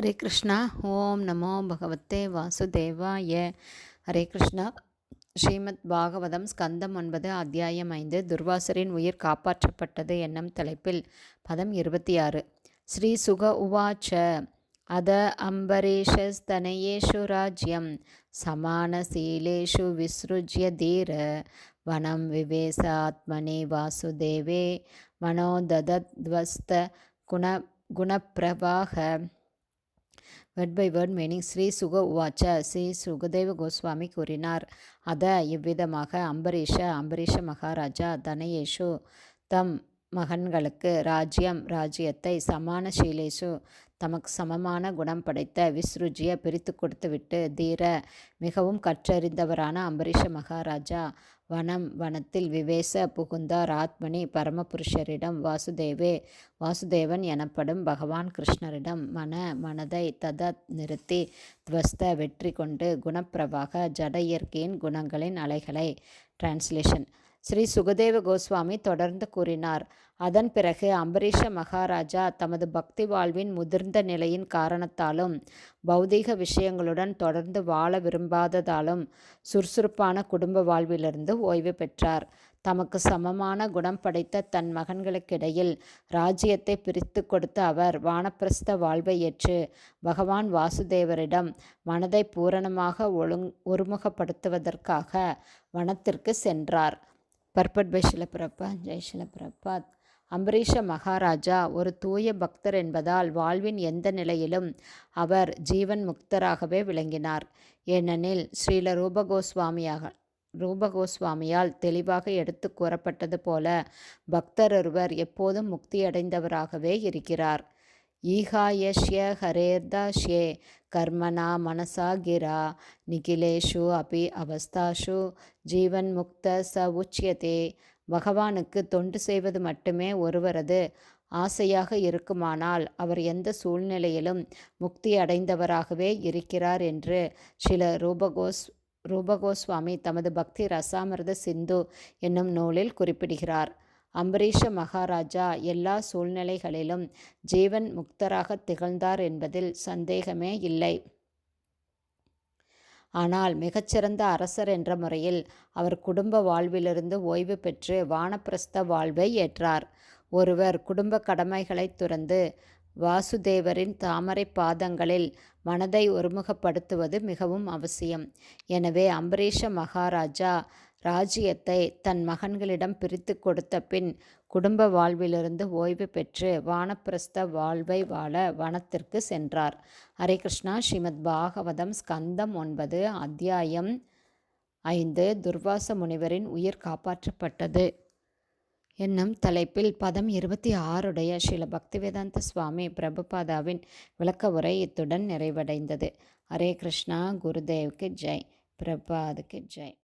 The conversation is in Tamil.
ஹரே கிருஷ்ணா. ஓம் நமோ பகவத்தே வாசுதேவாய. ஹரே கிருஷ்ணா. ஸ்ரீமத் பாகவதம் ஸ்கந்தம் ஒன்பது அத்தியாயம் ஐந்து துர்வாசரின் உயிர் காப்பாற்றப்பட்டது என்னும் தலைப்பில் பதம் இருபத்தி ஆறு ஸ்ரீ சுக உவாச்ச. அத அம்பரீஷஸ்தனயேஷு ராஜ்யம். சமானசீலேஷு விஸ்ருஜ்ய தீர. வனம் விவேசாத்மனே வாசுதேவே. மனோததத்வஸ்த குண குணப்பிரவாக word by word meaning Shri Shuka உவாச்ச ஸ்ரீ சுகதேவ கோஸ்வாமி கூறினார். அத இவ்விதமாக அம்பரீஷ அம்பரீஷ மகாராஜா தனயேஷு தம் மகன்களுக்கு ராஜ்யம் ராஜ்யத்தை சமான சீலேஷு தமக்கு சமமான குணம் படைத்த விஸ்ருஜிய பிரித்து கொடுத்துவிட்டு தீர மிகவும் கற்றறிந்தவரான அம்பரீஷ மகாராஜா வனம் வனத்தில் விவேச புகுந்தார் ஆத்மனி பரமபுருஷரிடம் வாசுதேவே வாசுதேவன் எனப்படும் பகவான் கிருஷ்ணரிடம் மன மனதை தத நிறுத்தி துவஸ்த வெற்றி கொண்டு குணப்பிரபாக ஜட இயற்கையின் குணங்களின் அலைகளை டிரான்ஸ்லேஷன் ஸ்ரீ சுகதேவ கோஸ்வாமி தொடர்ந்து கூறினார். அதன் பிறகு அம்பரீஷ மகாராஜா தமது பக்தி வாழ்வின் முதிர்ந்த நிலையின் காரணத்தாலும் பௌதீக விஷயங்களுடன் தொடர்ந்து வாழ விரும்பாததாலும் சுறுசுறுப்பான குடும்ப வாழ்விலிருந்து ஓய்வு பெற்றார். தமக்கு சமமான குணம் படைத்த தன் மகன்களுக்கிடையில் ராஜ்யத்தை பிரித்து கொடுத்த அவர் வானப்பிரஸ்த வாழ்வை ஏற்று பகவான் வாசுதேவரிடம் மனதை பூரணமாக ஒழுங் ஒருமுகப்படுத்துவதற்காக வனத்திற்கு சென்றார். பர்பட் பை ஷிலபிரப்பா ஜெய் ஷிலபிரப்பாத் அம்பரீஷ மகாராஜா ஒரு தூய பக்தர் என்பதால் வாழ்வின் எந்த நிலையிலும் அவர் ஜீவன் முக்தராகவே விளங்கினார். ஏனெனில் ஸ்ரீல ரூபகோஸ்வாமியாக ரூபகோஸ்வாமியால் தெளிவாக எடுத்து கூறப்பட்டது போல பக்தர் ஒருவர் எப்போதும் முக்தியடைந்தவராகவே இருக்கிறார். ஈகாயஷ்ய ஹரேர்தாஷ்யே கர்மணா மனசா கிரா நிகிலேஷு அபி அவஸ்தாஷு ஜீவன் முக்த ச உச்சியதே. பகவானுக்கு தொண்டு செய்வது மட்டுமே ஒருவரது ஆசையாக இருக்குமானால் அவர் எந்த சூழ்நிலையிலும் முக்தி அடைந்தவராகவே இருக்கிறார் என்று சில ரூபகோஸ் ரூபகோஸ்வாமி தமது பக்தி ரசாமிரத சிந்து என்னும் நூலில் குறிப்பிடுகிறார். அம்பரீஷ மகாராஜா எல்லா சூழ்நிலைகளிலும் ஜீவன் முக்தராக திகழ்ந்தார் என்பதில் சந்தேகமே இல்லை. ஆனால் மிகச்சிறந்த அரசர் என்ற முறையில் அவர் குடும்ப வாழ்விலிருந்து ஓய்வு பெற்று வானப்பிரஸ்த வாழ்வை ஏற்றார். ஒருவர் குடும்ப கடமைகளை துறந்து வாசுதேவரின் தாமரை பாதங்களில் மனதை ஒருமுகப்படுத்துவது மிகவும் அவசியம். எனவே அம்பரீஷ மகாராஜா ராஜ்யத்தை தன் மகன்களிடம் பிரித்து கொடுத்த பின் குடும்ப வாழ்விலிருந்து ஓய்வு பெற்று வானப்பிரஸ்த வாழ்வை வாழ வனத்திற்கு சென்றார். ஹரே கிருஷ்ணா. ஸ்ரீமத் பாகவதம் ஸ்கந்தம் ஒன்பது அத்தியாயம் ஐந்து. துர்வாச முனிவரின் உயிர் காப்பாற்றப்பட்டது. என்னும் தலைப்பில் பதம் இருபத்தி ஆறுடைய ஸ்ரீல பக்திவேதாந்த சுவாமி பிரபுபாதாவின் விளக்க உரை இத்துடன் நிறைவடைந்தது. ஹரே கிருஷ்ணா. குருதேவ்க்கு ஜெய். பிரபாதுக்கு ஜெய்.